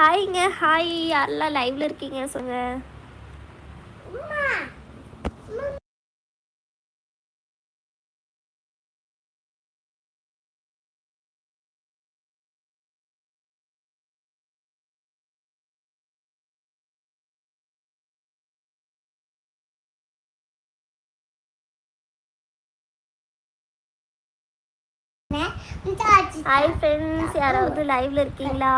ஹாய்ங்க hi. யாரெல்லாம் லைவ்ல இருக்கீங்க சொல்லுங்க. ஹாய் ஃப்ரெண்ட்ஸ் யாராவது லைவ்ல இருக்கீங்களா?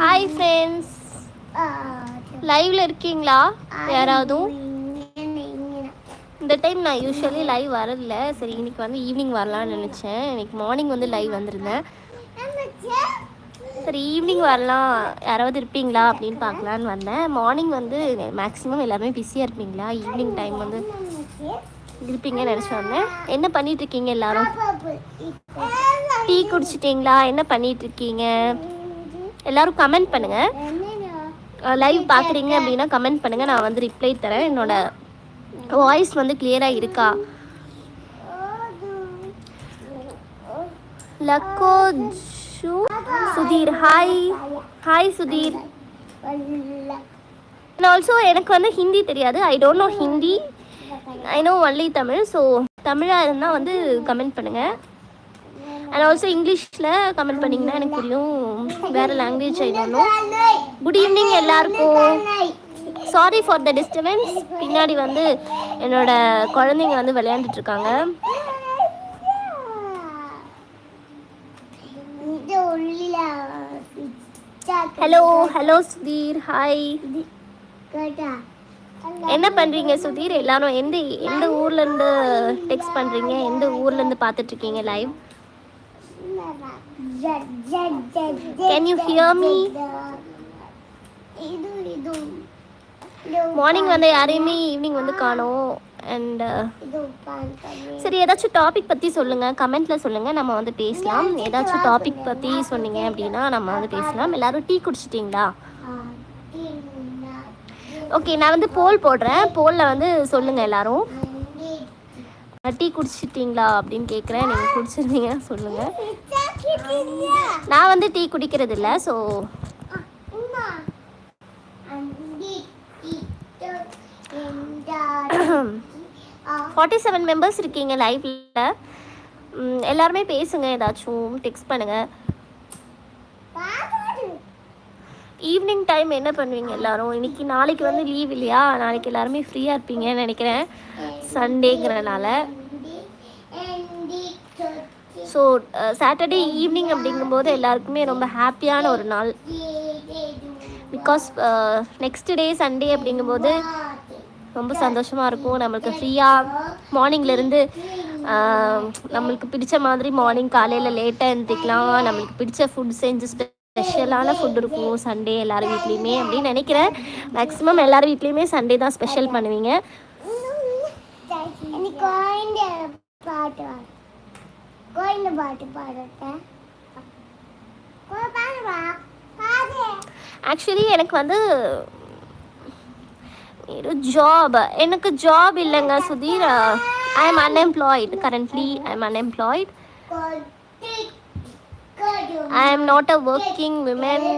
ஹாய் ஃப்ரெண்ட்ஸ் லைவ்ல இருக்கீங்களா? யாராவதும்? இந்த டைம் நான் யூஸ்வலி லைவ் வரல. சரி இன்னைக்கு வந்து ஈவினிங் வரலாம்னு நினச்சேன். இன்னைக்கு மார்னிங் வந்து லைவ் வந்திருந்தேன். சரி ஈவினிங் வரலாம். யாராவது இருப்பீங்களா அப்படின்னு பார்க்கலான்னு வந்தேன். மார்னிங் வந்து மேக்ஸிமம் எல்லாருமே பிஸியாக இருப்பீங்களா? ஈவினிங் டைம் வந்து இருப்பீங்கன்னு நினச்சி வந்தேன். என்ன பண்ணிட்டு இருக்கீங்க எல்லாரும்? டீ குடிச்சிட்டிங்களா? என்ன பண்ணிட்டு இருக்கீங்க? எல்லாரும் கமெண்ட் பண்ணுங்க. லைவ் பார்க்குறீங்க அப்படின்னா கமெண்ட் பண்ணுங்க. நான் வந்து ரிப்ளை தரேன். என்னோட வாய்ஸ் வந்து கிளியராக இருக்கா? லக்கோ zoo Sudhir. Hi hi Sudhir. And also எனக்கு வந்து ஹிந்தி தெரியாது. I don't know Hindi. I know only Tamil. So தமிழாக இருந்தால் வந்து கமெண்ட் பண்ணுங்கள் அண்ட் ஆல்சோ இங்கிலீஷில் கமெண்ட் பண்ணிங்கன்னா எனக்கு புரியும். வேறு லாங்குவேஜ் ஐ குட் ஈவினிங் எல்லாருக்கும். சாரி ஃபார் த டிஸ்டர்பன்ஸ் பின்னாடி வந்து என்னோட குழந்தைங்க வந்து விளையாண்டுட்டு இருக்காங்க. Hello hello Sudhir. ஹாய் என்ன பண்றீங்க சுதீர்? எல்லாரும் எந்த எந்த ஊர்ல இருந்து டெக்ஸ்ட் பண்றீங்க? எந்த ஊர்ல இருந்து பாத்துட்டு இருக்கீங்க live Can you hear me? Morning வந்து யாரையுமே ஈவினிங் வந்து காணோம். அண்ட் சரி ஏதாச்சும் டாபிக் பற்றி சொல்லுங்கள் கமெண்ட்டில் சொல்லுங்கள் நம்ம வந்து பேசலாம். ஏதாச்சும் டாபிக் பற்றி சொன்னீங்க அப்படின்னா நம்ம வந்து பேசலாம். எல்லாரும் டீ குடிச்சிட்டிங்களா? ஓகே நான் வந்து போல் போடுறேன். போலில் வந்து சொல்லுங்கள் எல்லாரும். டீ குடிச்சிட்டிங்களா அப்படின்னு கேட்குறேன் நீங்கள் குடிச்சிருந்தீங்க சொல்லுங்கள் நான் வந்து டீ குடிக்கிறது இல்லை ஸோ ஃபார்ட்டி செவன் மெம்பர்ஸ் இருக்கீங்க லைவ்ல எல்லாருமே பேசுங்க ஏதாச்சும் டெக்ஸ்ட் பண்ணுங்க. ஈவினிங் டைம் என்ன பண்ணுவீங்க எல்லாரும்? இன்னைக்கு நாளைக்கு வந்து லீவ் இல்லையா? நாளைக்கு எல்லாருமே ஃப்ரீயாக இருப்பீங்கன்னு நினைக்கிறேன். சண்டேங்கிறனால ஸோ சாட்டர்டே ஈவினிங் அப்படிங்கும்போது எல்லாருக்குமே ரொம்ப ஹாப்பியான ஒரு நாள். பிகாஸ் நெக்ஸ்ட் டே சண்டே அப்படிங்கும்போது ரொம்ப சந்தோஷமாக இருக்கும். நம்மளுக்கு ஃப்ரீயாக மார்னிங்லேருந்து uh, நம்மளுக்கு பிடிச்ச மாதிரி மார்னிங் காலையில் லேட்டாக எழுந்திக்கலாம் நம்மளுக்கு பிடிச்ச ஃபுட் செஞ்சு ஸ்பெஷலான ஃபுட் இருக்கும். சண்டே எல்லார் வீட்லேயுமே அப்படின்னு நினைக்கிறேன். மேக்ஸிமம் எல்லார் வீட்லேயுமே சண்டே தான் ஸ்பெஷல் பண்ணுவீங்க. பாட்டு கோயிந்த பாட்டு பாடுறேன் பாடுவா பாடு ஆக்சுவலி எனக்கு வந்து ஒரு ஜாப் எனக்கு ஜாப் இல்லைங்க Sudhir. I am unemployed currently I am unemployed I am not a working women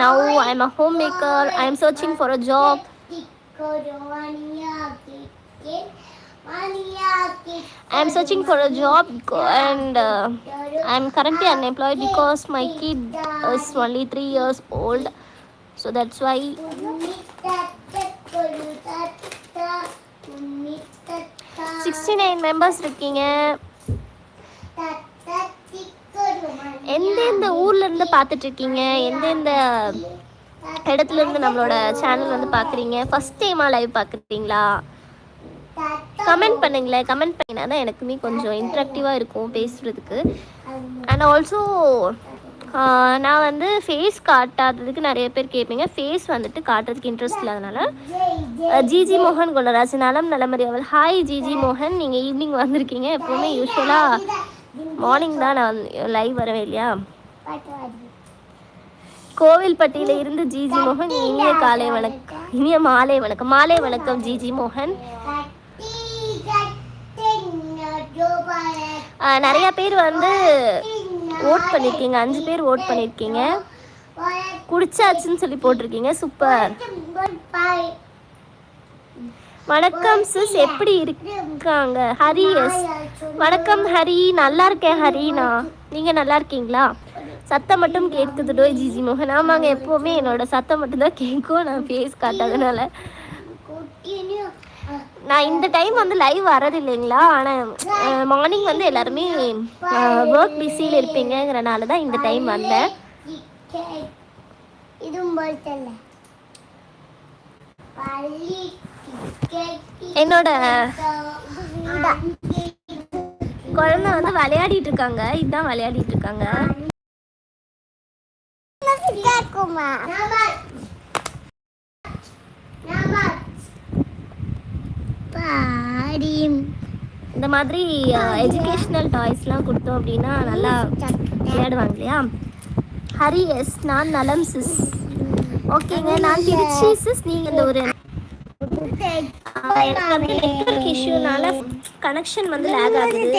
now I am a home maker I am searching for a job I am searching for a job and uh, I am currently unemployed because my kid is only three years old. So that's why 69 members இருக்கீங்க எந்தெந்த ஊர்ல இருந்து பார்த்துட்டு இருக்கீங்க எந்தெந்த இடத்துல இருந்து நம்மளோட சேனல் வந்து பார்க்குறீங்க ஃபர்ஸ்ட் டைமா லைவ் பார்க்குறீங்களா கமெண்ட் பண்ணுங்களேன் கமெண்ட் பண்ணினா தான் எனக்குமே கொஞ்சம் இன்ட்ராக்டிவாக இருக்கும் பேசுகிறதுக்கு அண்ட் ஆல்சோ நான் வந்து ஃபேஸ் காட்டாததுக்கு நிறைய பேர் கேட்பீங்க. ஃபேஸ் வந்துட்டு காட்டுறதுக்கு இன்ட்ரெஸ்ட் இல்லாதனால. ஜிஜி மோகன் குணராஜ் நலம் நலமறி அவள் ஹாய் ஜிஜி மோகன். நீங்கள் ஈவினிங் வந்திருக்கீங்க. எப்போவுமே யூஸ்வலாக மார்னிங் தான் நான் லைவ் வரவே இல்லையா? கோவில்பட்டியில இருந்து ஜிஜி மோகன் இனிய காலை வணக்கம் இனிய மாலை வணக்கம். மாலை வணக்கம் ஜிஜி மோகன். நிறைய பேர் வந்து ஓட் பண்ணியிருக்கீங்க. அஞ்சு பேர் ஓட் பண்ணிருக்கீங்க குடிச்சாச்சுன்னு சொல்லி போட்டிருக்கீங்க. சூப்பர். வணக்கம் சிஸ் எப்படி இருக்காங்க? ஹரி எஸ் வணக்கம் ஹரி. நல்லா இருக்கேன் ஹரினா நீங்க நல்லா இருக்கீங்களா? சத்தம் மட்டும் கேட்குது. டோய் ஜிஜி மோகன். ஆமாங்க எப்பவுமே என்னோட சத்தம் மட்டும் தான் கேட்கும். நான் ஃபேஸ் காட்டாதனால. நான் இந்த டைம் வந்து லைவ் வரது இல்லைங்களா? ஆனால் மார்னிங் வந்து எல்லாருமே ஒர்க் பிஸியில் இருப்பீங்கங்கிறனால தான் இந்த டைம் வந்தேன். என்னோட குழந்தை வந்து விளையாடிட்டு இருக்காங்க. இதுதான் விளையாடிட்டு இருக்காங்க கேக்குமா பாடி இந்த மாதிரி எஜுகேஷ்னல் டாய்ஸ்லாம் கொடுத்தோம் அப்படின்னா நல்லா விளையாடுவாங்க இல்லையா? ஹரி எஸ் நான் நலம் சிஸ் ஓகேங்க நான் திருச்சி சிஸ் நீங்கள் இந்த ஒரு நெட்ஒர்க் இஷ்யூனால கனெக்ஷன் வந்து லேக் ஆகுது. அது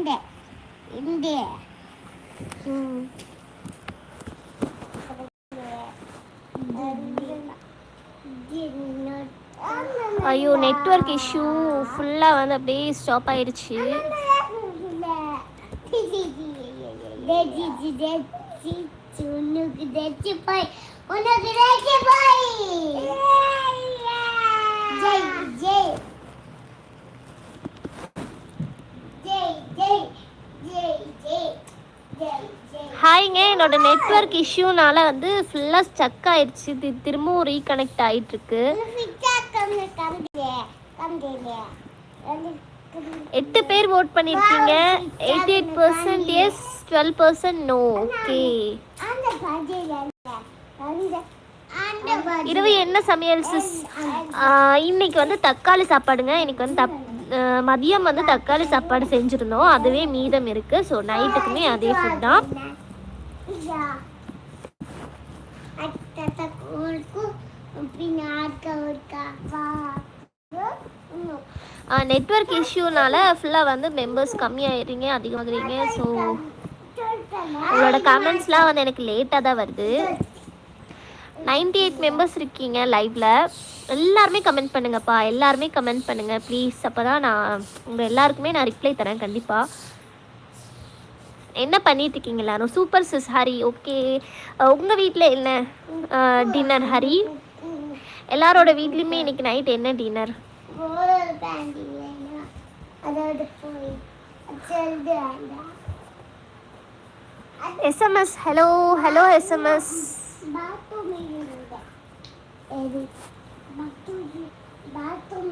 இந்த இந்த. ஐயோ நெட்ஒர்க் இஷ்யூ ஃபுல்லாக வந்து அப்படியே ஸ்டாப் ஆயிடுச்சு உனக்கு தெச்சு போய் உனக்கு தெச்சு போய் ஜெய் ஜெய் ஜெய் ஜெய் ஜெய் ஜெய் ஜெய் ஜெய் ஹாய்ங்க என்னோட நெட்ஒர்க் இஷ்யூனால வந்து ஃபுல்லாக ஸ்டக் ஆயிடுச்சு. தி- திரும்பவும் ரீகனெக்ட் ஆயிட்டு இருக்கு எட்டு பேர் ஓட் பண்ணியிருக்கீங்க eighty eight percent yes twelve percent no okay இரவு என்ன சமையல் சிஸ் இன்னைக்கு வந்து தக்காளி சாப்பாடுங்க. எனக்கு வந்து தப் மதியம் வந்து தக்காளி சாப்பாடு செஞ்சுருந்தோம். அதுவே மீதம் இருக்குது ஸோ நைட்டுக்குமே அதே ஃபுட் தான். நெட்ஒர்க் இஷ்யூனால ஃபுல்லாக வந்து மெம்பர்ஸ் கம்மியாயிடுறீங்க அதிகமாகிறீங்க. ஸோ உங்களோட கமெண்ட்ஸ்லாம் வந்து எனக்கு லேட்டாக தான் வருது. 98 எயிட் மெம்பர்ஸ் இருக்கீங்க லைவ்ல எல்லாருமே கமெண்ட் பண்ணுங்கப்பா. எல்லாருமே கமெண்ட் பண்ணுங்க ப்ளீஸ் அப்போ தான் நான் உங்கள் எல்லாருக்குமே நான் ரிப்ளை தரேன் கண்டிப்பாக என்ன பண்ணிட்டு இருக்கீங்க எல்லாரும் சூப்பர் சிஸ் ஹரி ஓகே உங்கள் வீட்டில் என்ன? டின்னர் ஹரி எல்லாரோட வீட்லேயுமே இன்னைக்கு நைட் என்ன dinner SMS hello hello SMS bathroom bathroom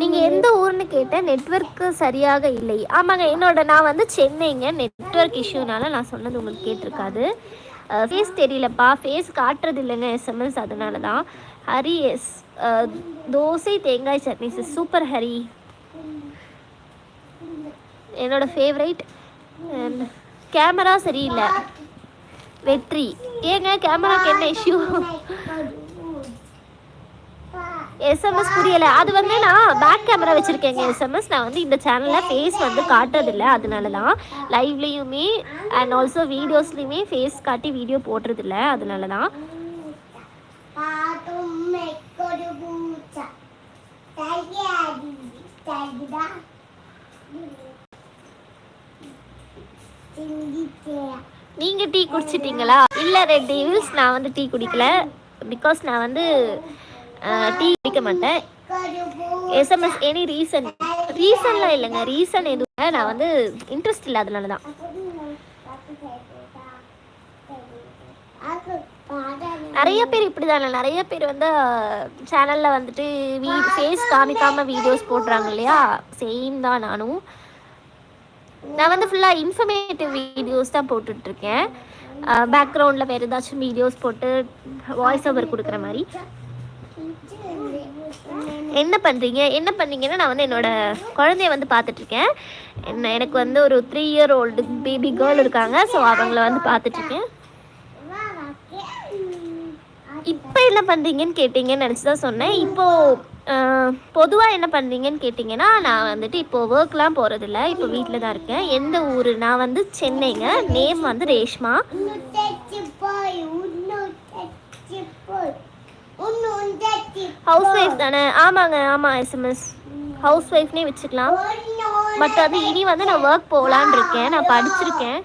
நீங்க எந்த ஊர்னு கேட்ட நெட்வொர்க் சரியாக இல்லை. ஆமாங்க என்னோட நான் வந்து சென்னைங்க. நெட்வொர்க் இஷ்யூனால நான் சொன்னது உங்களுக்கு கேட்டிருக்காது. ஃபேஸ் தெரியலப்பா. ஃபேஸ் காட்டுறது இல்லைங்க எஸ்எம்எஸ் அதனால தான் ஹரி எஸ் தோசை தேங்காய் சட்னி சிஸ் சூப்பர் ஹரி. என்னோட ஃபேவரைட் கேமரா சரியில்லை. வெற்றி. ஏங்க கேமராக்கு என்ன இஷ்யூ எஸ்எம்எஸ் புரியலை. அது வந்து நான் பேக் கேமரா வச்சுருக்கேங்க. எஸ்எம்எஸ் நான் வந்து இந்த சேனலில் ஃபேஸ் வந்து காட்டுறதில்ல அதனால தான் லைவ்லேயுமே அண்ட் ஆல்சோ வீடியோஸ்லேயுமே ஃபேஸ் காட்டி வீடியோ போடுறதில்ல. அதனால தான் நீங்கள் டீ குடிச்சிட்டீங்களா? இல்லை ரெட் டீவில்ஸ் நான் வந்து டீ குடிக்கல. பிகாஸ் நான் வந்து டீ குடிக்க மாட்டேன். எஸ்எம்எஸ் எனி ரீசன் ரீசன்லாம் இல்லைங்க. ரீசன் எதுவும் நான் வந்து இன்ட்ரெஸ்ட் இல்லை அதனால தான். நிறைய பேர் இப்படி தானே நிறைய பேர் வந்து சேனலில் வந்துட்டு வீ ஃபேஸ் காமிக்காமல் வீடியோஸ் போடுறாங்க இல்லையா? சேம் தான் நானும். நான் வந்து ஃபுல்லாக இன்ஃபர்மேட்டிவ் வீடியோஸ் தான் போட்டுட்ருக்கேன். பேக்ரவுண்டில் வேறு ஏதாச்சும் வீடியோஸ் போட்டு வாய்ஸ் ஓவர் கொடுக்குற மாதிரி. என்ன பண்ணுறீங்க என்ன பண்ணீங்கன்னா நான் வந்து என்னோட குழந்தைய வந்து பார்த்துட்ருக்கேன். என்ன எனக்கு வந்து ஒரு three year old baby girl இருக்காங்க. ஸோ அவங்கள வந்து பார்த்துட்ருக்கேன். இப்போ என்ன பண்ணுறீங்கன்னு கேட்டிங்கன்னு நினச்சி தான் சொன்னேன். இப்போது பொதுவாக என்ன பண்ணுறீங்கன்னு கேட்டிங்கன்னா நான் வந்துட்டு இப்போது ஒர்க்லாம் போகிறதில்ல இப்போ வீட்டில் தான் இருக்கேன். எந்த ஊர்? நான் வந்து சென்னைங்க. நேம் வந்து ரேஷ்மா. ஹவுஸ் ஒய்ஃப் தானே? ஆமாங்க ஆமாம் எஸ்எம்எஸ் ஹவுஸ் ஒய்ஃப்னே வச்சுக்கலாம். பட் அது இனி வந்து நான் ஒர்க் போகலான் இருக்கேன். நான் படிச்சிருக்கேன்.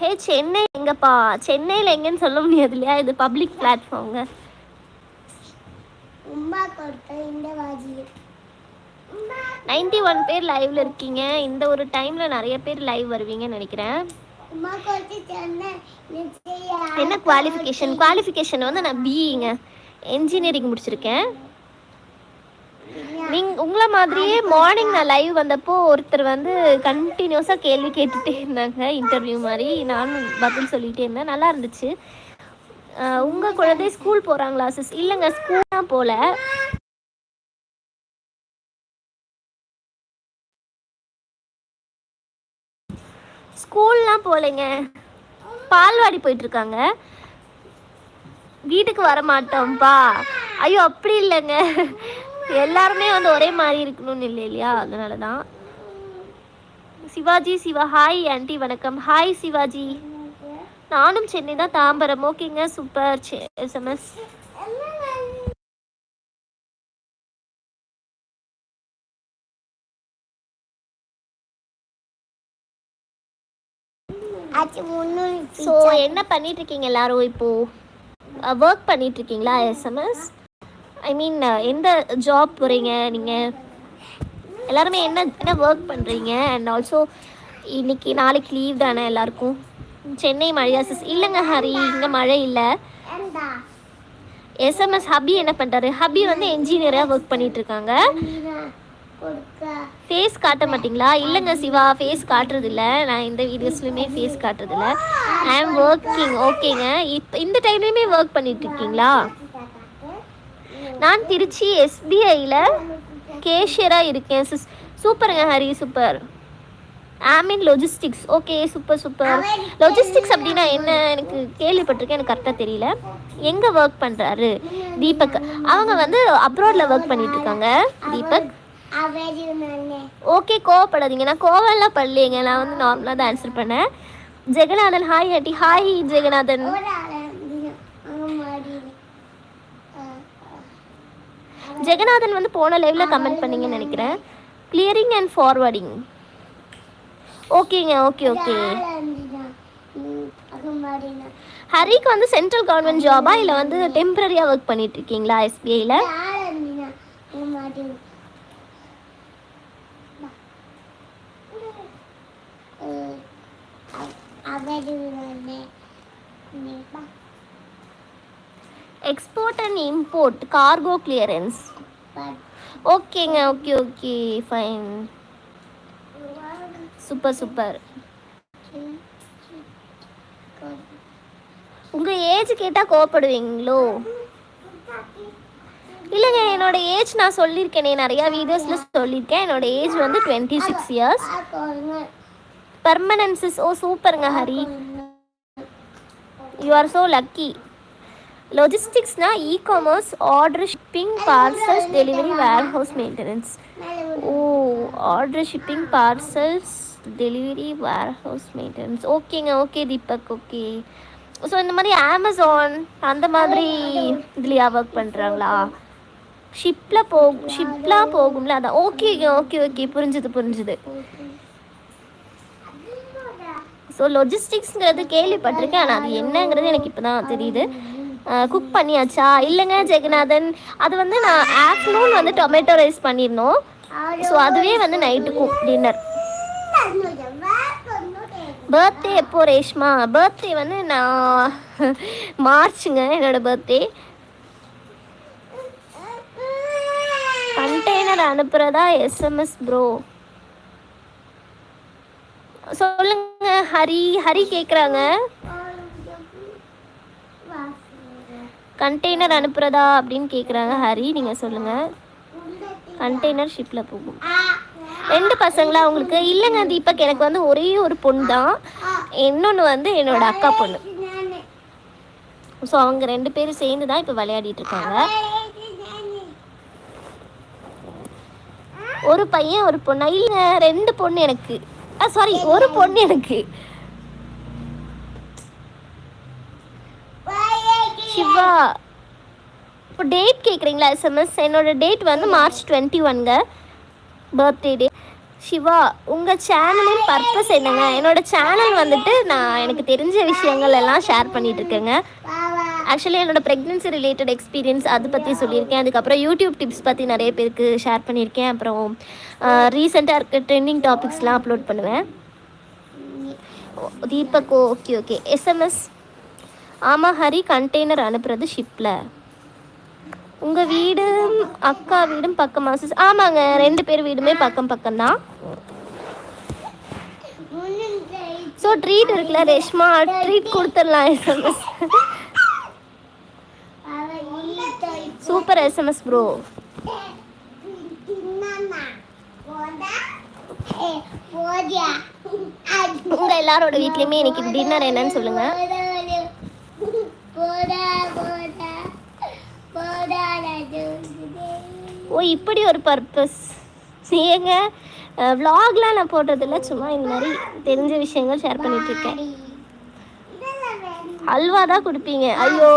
ஹே சென்னை எங்கப்பா? சென்னையில் எங்கன்னு சொல்ல முடியாது இல்லையா? இது பப்ளிக் பிளாட்ஃபார்ம்ங்க நைன்டி ஒன் பேர் லைவ்ல இருக்கீங்க. இந்த ஒரு டைம்ல நிறைய பேர் லைவ் வருவீங்கன்னு நினைக்கிறேன். என்ன குவாலிஃபிகேஷன் குவாலிஃபிகேஷன் வந்து நான் பிஇங்க என்ஜினியரிங் முடிச்சிருக்கேன். நீங்க உங்களை மாதிரியே மார்னிங் நான் லைவ் வந்தப்போ ஒருத்தர் வந்து கண்டினியூஸாக கேள்வி கேட்டுட்டே இருந்தாங்க. இன்டர்வியூ மாதிரி நானும் பதில் சொல்லிட்டே இருந்தேன். நல்லா இருந்துச்சு. உங்க குழந்தை ஸ்கூல் போறாங்களா சிஸ் இல்லைங்க ஸ்கூல்லாம் போல. போகலைங்க பால்வாடி போயிட்டு இருக்காங்க வீட்டுக்கு வர மாட்டோம்ப்பா ஐயோ அப்படி இல்லைங்க. எல்லாருமே வந்து ஒரே மாதிரி இருக்கணும்னு இல்லை இல்லையா? அதனால தான் சிவாஜி சிவா ஹாய் ஆண்டி வணக்கம். ஹாய் சிவாஜி. நானும் சென்னை தான் தாம்பரம். ஓகேங்க சூப்பர். எஸ்எம்எஸ் ஸோ என்ன பண்ணிட்டு இருக்கீங்க எல்லாரும் இப்போ? ஒர்க் பண்ணிட்டு இருக்கீங்களா எஸ்எம்எஸ் ஐ மீன் எந்த ஜாப் போறீங்க நீங்க? எல்லாருமே என்ன என்ன ஒர்க் பண்றீங்க? அண்ட் ஆல்சோ இன்னைக்கு நாளைக்கு லீவ் தானே எல்லாருக்கும்? சென்னை மழையா சிஸ் இல்லைங்க ஹரி இங்கே மழை இல்லை. எஸ்எம்எஸ் ஹபி என்ன பண்ணுறாரு ஹபி வந்து என்ஜினியராக ஒர்க் பண்ணிட்டு இருக்காங்க ஃபேஸ் காட்ட மாட்டீங்களா? இல்லைங்க சிவா ஃபேஸ் காட்டுறதில்ல. நான் இந்த வீடியோஸ்லையுமே ஃபேஸ் காட்டுறதில்ல. ஐ ஆம் ஒர்க்கிங் ஓகேங்க இப்போ இந்த டைம்லையுமே ஒர்க் பண்ணிட்டு இருக்கீங்களா நான் திருச்சி எஸ்பிஐயில் கேஷியராக இருக்கேன் சிஸ் சூப்பருங்க Hari super. ஆமின் logistics okay super super logistics அப்படின்னா என்ன? எனக்கு கேள்விப்பட்டிருக்கேன் எனக்கு கரெக்டாக தெரியல. எங்கே ஒர்க் பண்ணுறாரு தீபக். அவங்க வந்து அப்ராடில் ஒர்க் பண்ணிட்டு இருக்காங்க தீபக். ஓகே கோவப்படாதீங்க. நான் கோவம்லாம் படலைங்க நான் வந்து நார்மலாக தான் ஆன்சர் பண்ணேன். Jagannathan hi aunty hi Jagannathan. Jagannathan வந்து போன லைவ்ல கமெண்ட் பண்ணீங்கன்னு நினைக்கிறேன். கிளியரிங் அண்ட் ஃபார்வர்டிங் ஓகேங்க ஓகே ஓகே ஹரிக்கு வந்து சென்ட்ரல் கவர்மெண்ட் ஜாபா இல்லை வந்து டெம்பரரியாக ஒர்க் பண்ணிட்டு இருக்கீங்களா எஸ்பிஐயில் ஆள் இருந்தீங்க அவங்க மாடி அவரு நானே நீ பா export and import cargo clearance ஓகேங்க okay okay fine super super உங்கள் ஏஜ் கேட்டால் கோவப்படுவீங்களோ? இல்லைங்க என்னோட ஏஜ் நான் சொல்லியிருக்கேனே நிறையா வீடியோஸில் சொல்லியிருக்கேன். என்னோட ஏஜ் வந்து டுவெண்ட்டி சிக்ஸ் இயர்ஸ் பர்மனன்சஸ் ஓ சூப்பருங்க Hari. You are so lucky லொஜிஸ்டிக்ஸ்னா e commerce order shipping parcels delivery warehouse maintenance oh order shipping parcels delivery warehouse maintenance ஓகேங்க ஓகே தீபக் ஓகே ஸோ இந்த மாதிரி அமேசான் அந்த மாதிரி இதுலையா ஒர்க் பண்ணுறாங்களா ஷிப்பில் போ ஷிப்லாம் போகும்ல அதான். ஓகேங்க ஓகே ஓகே புரிஞ்சுது புரிஞ்சுது. ஸோ லொஜிஸ்டிக்ஸ்ங்கிறது கேள்விப்பட்டிருக்கேன் ஆனால் அது என்னங்கிறது எனக்கு இப்போ தான் தெரியுது. குக் பண்ணியாச்சா? இல்லைங்க ஜெகநாதன். அது வந்து நான் ஆஃப்டர்நூன் வந்து டொமேட்டோ ரைஸ் பண்ணியிருந்தோம் ஸோ அதுவே வந்து நைட்டுக்கும் டின்னர் பர்த்டே எப்போ ரேஷ்மா? பர்த்டே வந்து நான் மார்ச்சுங்க என்னோட பர்த்டே கண்டெய்னர் அனுப்புறதா எஸ்எம்எஸ் ப்ரோ சொல்லுங்க ஹரி ஹரி கேட்குறாங்க கண்டெய்னர் அனுப்புறதா அப்படின்னு கேட்குறாங்க ஹரி நீங்கள் சொல்லுங்கள் கண்டெய்னர் ஷிப்பில் போகும். ரெண்டு பசங்களா அவங்களுக்கு இல்லைங்க தீபக் எனக்கு வந்து ஒரே ஒரு பொண்ணு தான். இன்னொன்று வந்து என்னோட அக்கா பொண்ணு. ஸோ அவங்க ரெண்டு பேரும் சேர்ந்து தான் இப்போ விளையாடிட்டு இருக்காங்க. ஒரு பையன் ஒரு பொண்ணா? இல்லைங்க ரெண்டு பொண்ணு எனக்கு. சாரி ஒரு பொண்ணு எனக்கு. சிவா இப்போ டேட் கேட்குறீங்களா எஸ்எம்எஸ் என்னோட டேட் வந்து மார்ச் டுவெண்ட்டி ஒன்ங்க பர்த்டே டே சிவா உங்கள் சேனலின் பர்பஸ் என்னங்க? என்னோட சேனல் வந்துட்டு நான் எனக்கு தெரிஞ்ச விஷயங்கள் எல்லாம் ஷேர் பண்ணிட்டு இருக்கேங்க. ஆக்சுவலி என்னோட ப்ரெக்னென்சி ரிலேட்டட் எக்ஸ்பீரியன்ஸ் அது பற்றி சொல்லியிருக்கேன். அதுக்கப்புறம் யூடியூப் டிப்ஸ் பற்றி நிறைய பேருக்கு ஷேர் பண்ணியிருக்கேன். அப்புறம் ரீசெண்டாக இருக்க ட்ரெண்டிங் டாபிக்ஸ்லாம் அப்லோட் பண்ணுவேன். தீபக் ஓகே ஓகே எஸ்எம்எஸ் ஆமாம் ஹரி கண்டெய்னர் அனுப்புறது ஷிப்பில் உங்கள் வீடும் அக்கா வீடும் பக்கமா சிஸ் ஆமாங்க ரெண்டு பேர் வீடுமே பக்கம் பக்கம்தான் ஸோ ட்ரீட் இருக்குல்ல ரேஷ்மா? ட்ரீட் கொடுத்துடலாம் எஸ்எம்எஸ் சூப்பர் எஸ்எம்எஸ் ப்ரோ உங்கள் எல்லாரோட வீட்லேயுமே இன்னைக்கு டின்னர் என்னன்னு சொல்லுங்கள் ஓ இப்படி ஒரு பர்பஸ் ஏங்க விலாக்லாம் நான் போடுறதில்ல சும்மா இந்த மாதிரி தெரிஞ்ச விஷயங்கள் ஷேர் பண்ணிட்டு இருக்கேன் அல்வா தான் கொடுப்பீங்க. ஐயோ.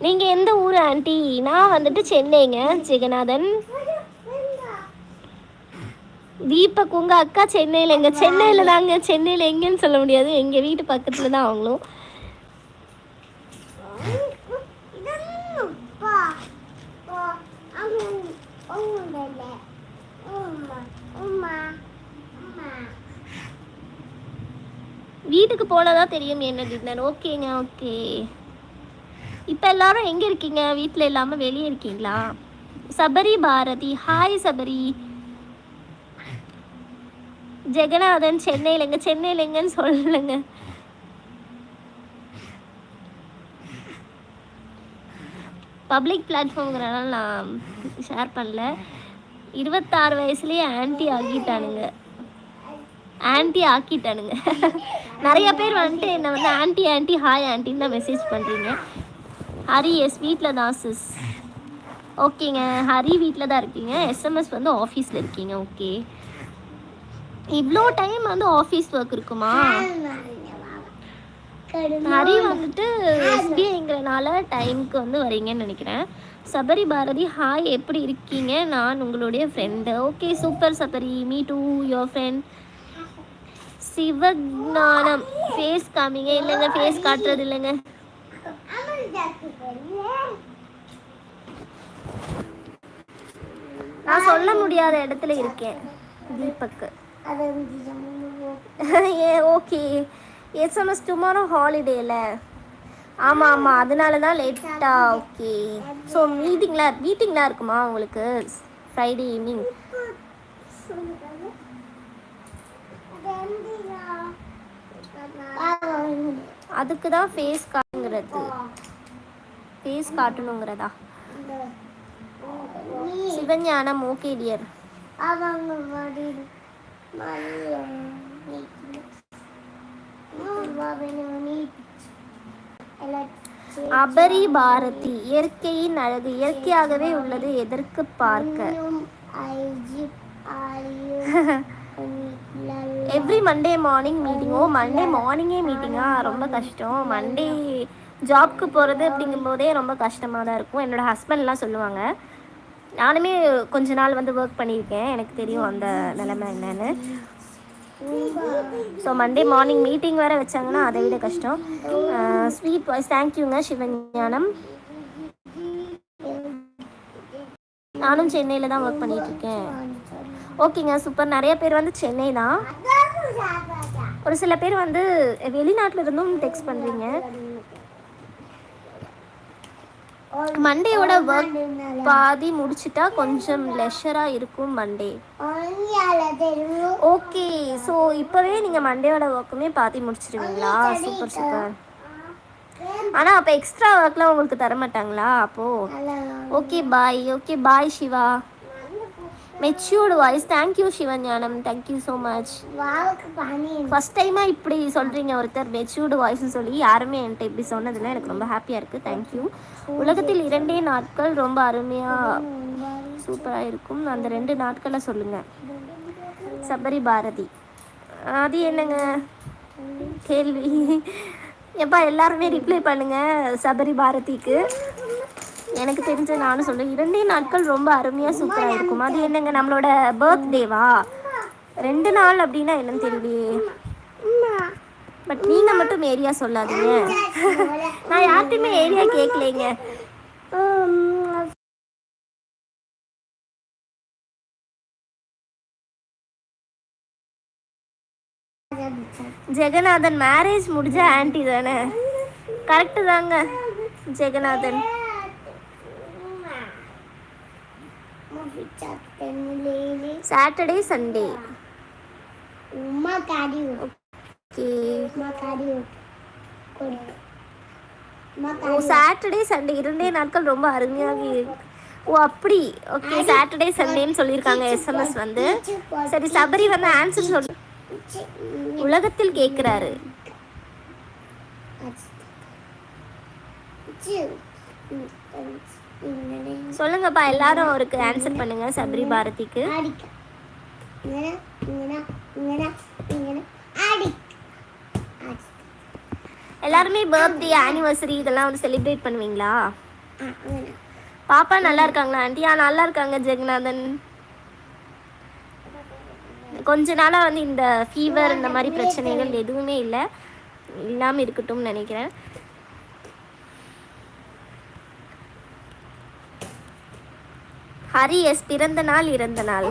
நீங்கள் எந்த ஊர் ஆண்டி? நான் வந்துட்டு சென்னைங்க ஜெகநாதன். தீபக் உங்க அக்கா சென்னையில் எங்க சென்னையில் தாங்க சென்னையில் எங்கன்னு சொல்ல முடியாது. எங்க வீட்டு பக்கத்துல தான் அவங்களும். வீட்டுக்கு போனதான் தெரியும் என்ன டின்னர் ஓகேங்க ஓகே. இப்போ எல்லாரும் எங்க இருக்கீங்க? வீட்டில் இல்லாம வெளியே இருக்கீங்களா? சபரி பாரதி. ஹாய் சபரி. ஜெகநாதன் சென்னையில் எங்க சென்னையில் எங்கன்னு சொல்லுங்க பப்ளிக் பிளாட்ஃபார்ம்ங்கிறனால நான் ஷேர் பண்ணல. இருபத்தாறு வயசுலேயே ஆன்டி ஆக்கிட்டானுங்க. ஆன்டி ஆக்கிட்டானுங்க. நிறைய பேர் வந்துட்டு என்னை வந்து ஆன்ட்டி ஆன்ட்டி ஹாய் ஆன்டின்னு தான் மெசேஜ் பண்ணுறீங்க ஹரி எஸ் வீட்டில் தான் சிஸ் ஓகேங்க ஹரி வீட்டில் தான் இருக்கீங்க. எஸ்எம்எஸ் வந்து ஆஃபீஸில் இருக்கீங்க. ஓகே இவ்வளோ டைம் வந்து ஆஃபீஸ் ஒர்க் இருக்குமா? ஹரி வந்துட்டு எஸ்பிஐங்கிறனால டைம்க்கு வந்து வரீங்கன்னு நினைக்கிறேன். சபரி பாரதி ஹாய் எப்படி இருக்கீங்க? நான் உங்களுடைய friend okay super Sabari. Me too your friend Sivagnanam. Face காமிங்க. இல்லைங்க ஃபேஸ் காட்டுறது இல்லைங்க. நான் சொல்ல முடியாத இடத்துல இருக்கேன். தீபக்கு. ஏ ஓகே. எஸ்எம்எஸ் டுமாரோ ஹாலிடேல ஆமாம் ஆமாம் அதனால தான் லேட்டாக ஓகே. ஸோ மீட்டிங்லாம் மீட்டிங்லாம் இருக்குமா உங்களுக்கு? ஃப்ரைடே ஈவினிங் அதுக்கு தான் ஃபேஸ் காட்டுங்கிறது. ஃபேஸ் காட்டணுங்கிறதா? சிவஞானம் ஓகே டியர் அவங்க அபரி பாரதி இயற்கையின் அழகு இயற்கையாகவே உள்ளது எதற்கு பார்க்க? Every Monday morning meeting oh Monday மார்னிங்கே மீட்டிங்கா ரொம்ப கஷ்டம். மண்டே ஜாப்க்கு போகிறது அப்படிங்கும்போதே ரொம்ப கஷ்டமாக தான் இருக்கும். என்னோட ஹஸ்பண்ட்லாம் சொல்லுவாங்க நானுமே கொஞ்ச நாள் வந்து ஒர்க் பண்ணியிருக்கேன். எனக்கு தெரியும் அந்த நிலைமை என்னன்னு. ஸோ மண்டே மார்னிங் மீட்டிங் வேறு வச்சாங்கன்னா அதை விட கஷ்டம். ஸ்வீட் வாய்ஸ் தேங்க்யூங்க சிவஞானம். நானும் சென்னையில் தான் ஒர்க் பண்ணிகிட்ருக்கேன் ஓகேங்க சூப்பர் நிறைய பேர் வந்து சென்னை தான். ஒரு சில பேர் வந்து வெளிநாட்டில் இருந்தும் டெக்ஸ்ட் பண்ணுறீங்க மண்டேயோட ஒர்க் பாதி முடிச்சிட்டா கொஞ்சம் லெஷராக இருக்கும் மண்டே. ஓகே ஸோ இப்போவே நீங்கள் மண்டேயோட ஒர்க்குமே பாதி முடிச்சிடுவீங்களா சூப்பர் சூப்பர் ஆனால் அப்போ எக்ஸ்ட்ரா ஒர்க்லாம் உங்களுக்கு தர மாட்டாங்களா அப்போது okay bye okay bye Siva. Matured voice thank you Sivagnanam thank you so much first டைமாக இப்படி சொல்கிறீங்க ஒருத்தர். மெச்சூர்டு வாய்ஸ்னு சொல்லி யாருமே என்கிட்ட இப்படி சொன்னதில்ல. எனக்கு ரொம்ப ஹாப்பியாக இருக்குது தேங்க்யூ உலகத்தில் இரண்டே நாட்கள் ரொம்ப அருமையாக சூப்பராக இருக்கும். அந்த ரெண்டு நாட்களை சொல்லுங்கள் சபரி பாரதி. அது என்னங்க? கேள்வி. எப்பா எல்லாருமே ரிப்ளை பண்ணுங்க சபரி பாரதிக்கு. எனக்கு தெரிஞ்ச நானும் சொல்றேன் இரண்டே நாட்கள் ரொம்ப அருமையாக சூப்பராக இருக்கும். அது என்னங்க நம்மளோட பர்த்டேவா ரெண்டு நாள் அப்படின்னா என்னன்னு தெரியலையே. பட் நீங்கள் மட்டும் ஏரியா சொல்லாதீங்க. நான் யார்கிட்டையுமே ஏரியா கேட்கலைங்க ஜெகநாதன் மேரேஜ் முடிஞ்ச ஆன்டி தானே? கரெக்டு தாங்க ஜெகநாதன். சாட்டர்டே சண்டே உமா காடி ஓகே உமா காடி ஓ சாட்டர்டே சண்டே இரண்டே நாட்கள் ரொம்ப அருமையாக இருக்கு ஓ அப்படி ஓகே சாட்டர்டே சண்டேன்னு சொல்லியிருக்காங்க எஸ்எம்எஸ் வந்து. சரி சபரி வந்து ஆன்சர் சொல் உலகத்தில் கேட்குறாரு சொல்லுங்கப்பா எல்லாரும் அவருக்கு ஆன்சர் பண்ணுங்க சபரி பாரதிக்கு. எல்லாருமே பர்த்டே ஆனிவர்சரி இதெல்லாம் வந்து செலிப்ரேட் பண்ணுவீங்களா? பாப்பா நல்லா இருக்காங்களா? ஆண்டி ஆ நல்லா இருக்காங்க ஜெகநாதன். கொஞ்ச நாளாக வந்து இந்த ஃபீவர் இந்த மாதிரி பிரச்சனைகள் எதுவுமே இல்லை. இல்லாமல் இருக்கட்டும்னு நினைக்கிறேன். ஹரி எஸ் பிறந்த நாள் இறந்த நாள்.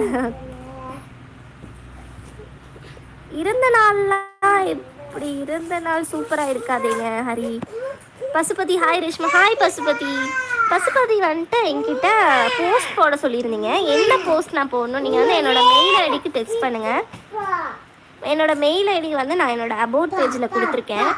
இறந்த நாள்லாம் எப்படி இறந்த நாள் சூப்பராக இருக்காதேங்க ஹரி. பசுபதி ஹாய் ரேஷ்மா. ஹாய் பசுபதி. பசுபதி வந்துட்டு என்கிட்ட போஸ்ட் போட சொல்லியிருந்தீங்க. என்ன போஸ்ட் நான் போடணும்? நீங்கள் வந்து என்னோட மெயில் ஐடிக்கு டெக்ஸ்ட் பண்ணுங்கள் என்னோட மெயில் ஐடி வந்து நான் என்னோட அபவுட் பேஜில் கொடுத்துருக்கேன்.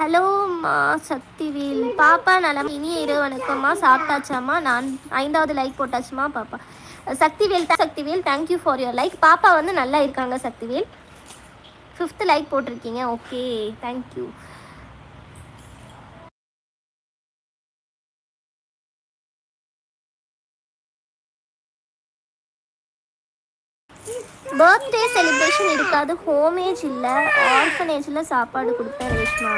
ஹலோ மா சக்திவேல். பாப்பா நலம். இனிய இரவு வணக்கம்மா. சாப்பிட்டாச்சாம்மா? நான் ஐந்தாவது லைக் போட்டாச்சுமா பாப்பா. Sakthivel Sakthivel thank you for your like பாப்பா வந்து நல்லா இருக்காங்க சக்திவேல். ஃபிஃப்த் லைக் போட்டிருக்கீங்க. Okay thank you birthday celebration இருக்காது ஹோமேஜ் இல்லை. ஆர்ஃபனேஜில் சாப்பாடு கொடுப்பேன் Reshma.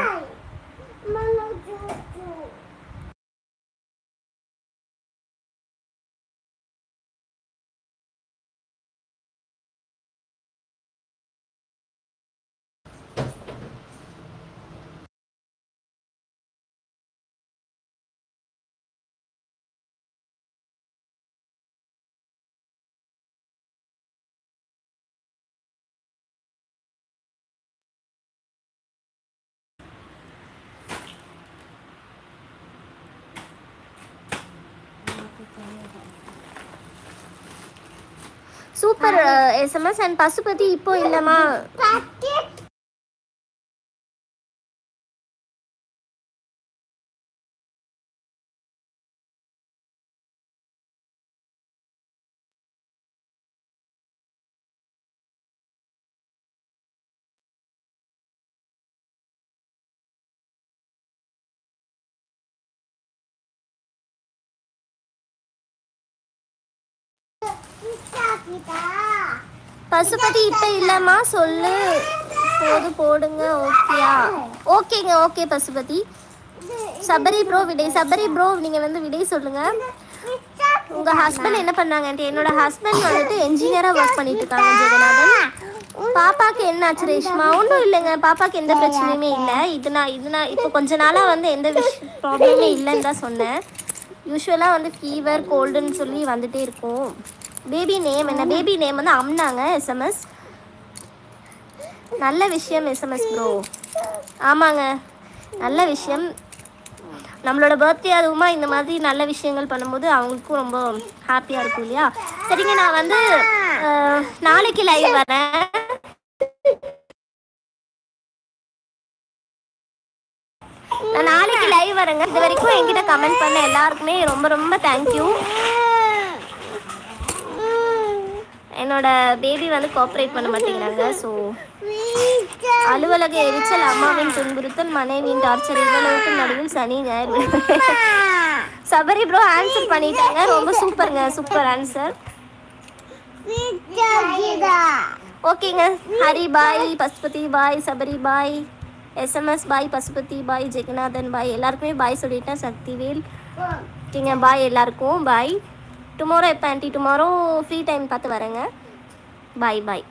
Super SMS and Pasupathi இப்போ இல்லைம்மா? பசுபதி இப்போ இல்லைம்மா சொல்லு. போது போடுங்க ஓகேயா? ஓகேங்க ஓகே பசுபதி. சபரி ப்ரோ விடை சபரி ப்ரோ நீங்கள் வந்து விடை சொல்லுங்கள் உங்கள் ஹஸ்பண்ட் என்ன பண்ணாங்கன்ட்டு என்னோட ஹஸ்பண்ட் வந்துட்டு என்ஜினியராக ஒர்க் பண்ணிட்டு இருக்காங்க ஜெகநாதன். பாப்பாக்கு என்ன ஆச்சு ரேஷ்மா ஒன்றும் இல்லைங்க. பாப்பாக்கு எந்த பிரச்சனையுமே இல்லை. இது நான் இது நான் இப்போ கொஞ்ச நாளாக வந்து எந்த விஷ் ப்ராப்ளமே இல்லைன்னு தான் சொன்னேன். யூஸ்வலாக வந்து ஃபீவர் கோல்டுன்னு சொல்லி வந்துட்டே இருக்கும். பேபி நேம் என்ன பேபி நேம் வந்து அம்னாங்க எஸ்எம்எஸ் நல்ல விஷயம் எஸ்எம்எஸ் ப்ரோ ஆமாங்க. நல்ல விஷயம். நம்மளோட பர்த்டே அதுவுமா இந்த மாதிரி நல்ல விஷயங்கள் பண்ணும்போது அவங்களுக்கும் ரொம்ப ஹாப்பியாக இருக்கும் இல்லையா? சரிங்க நான் வந்து நாளைக்கு லைவ் வரேன். நான் நாளைக்கு லைவ் வரேங்க. இது வரைக்கும் என்கிட்ட கமெண்ட் பண்ண எல்லாருக்குமே ரொம்ப ரொம்ப தேங்க்யூ என்னோட பேபி வந்து கோஆப்ரேட் பண்ண மாட்டேங்கிறாங்க. ஸோ அலுவலக எரிச்சல் அம்மாவின் துன்புறுத்தல் மனைவியின் டார்ச்சர் இவ்வளவுக்கு நடுவில் சனி ஞாயிறு. சபரி ப்ரோ ஆன்சர் பண்ணிட்டாங்க. ரொம்ப சூப்பருங்க சூப்பர் ஆன்சர் ஓகேங்க. Hari bye Pasupathi bye Sabari bye. SMS bye Pasupathi bye Jagannathan bye. எல்லாருக்குமே பாய் சொல்லிட்டேன் சக்திவேல். ஓகேங்க பாய் எல்லாருக்கும். பாய் டுமாரோ எப்போ ஆன்ட்டி டுமாரோ ஃப்ரீ டைம் பார்த்து வரேங்க. பாய் பாய்